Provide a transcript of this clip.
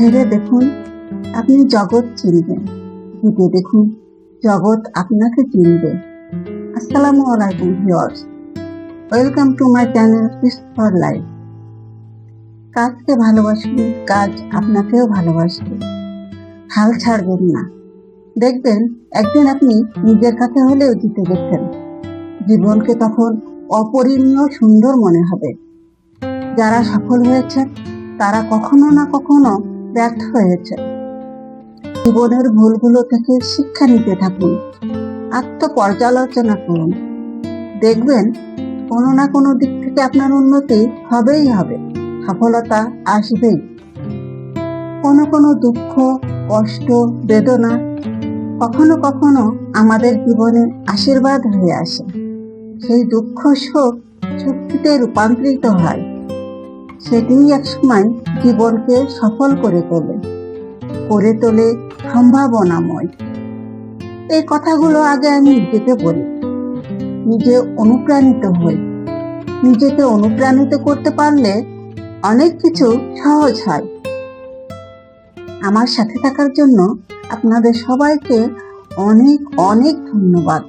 হেরে দেখুন, আপনি জগৎ চিনবেন। জিতে দেখুন, জগৎ আপনাকে চিনবে। আসসালামু আলাইকুম viewers. Welcome to my channel feast for life কাজকে ভালোবাসবে কাজ আপনাকেও ভালোবাসবে। হাল ছাড়বেন না। দেখবেন, একদিন আপনি নিজের কাছে হলেও জিতে গেছেন। জীবনকে তখন অপরিমীয় সুন্দর মনে হবে। যারা সফল হয়েছে তারা কখনো না কখনো ব্যর্থ হয়েছে। জীবনের ভুলগুলো থেকে শিক্ষা নিতে থাকুন, আত্মপর্যালোচনা করুন। দেখবেন কোনো না কোনো দিক থেকে আপনার উন্নতি হবেই হবে, সফলতা আসবেই। কোনো কোনো দুঃখ, কষ্ট, বেদনা কখনো কখনো আমাদের জীবনে আশীর্বাদ হয়ে আসে। সেই দুঃখ শোক শক্তিতে রূপান্তরিত হয়। সেটিই একসময় জীবনকে সফল করে তোলে করে তোলে সম্ভাবনাময়। এই কথাগুলো আগে আমি নিজেকে বলি। নিজে অনুপ্রাণিত হই। নিজেকে অনুপ্রাণিত করতে পারলে অনেক কিছু সহজ হয়। আমার সাথে থাকার জন্য আপনাদের সবাইকে অনেক অনেক ধন্যবাদ।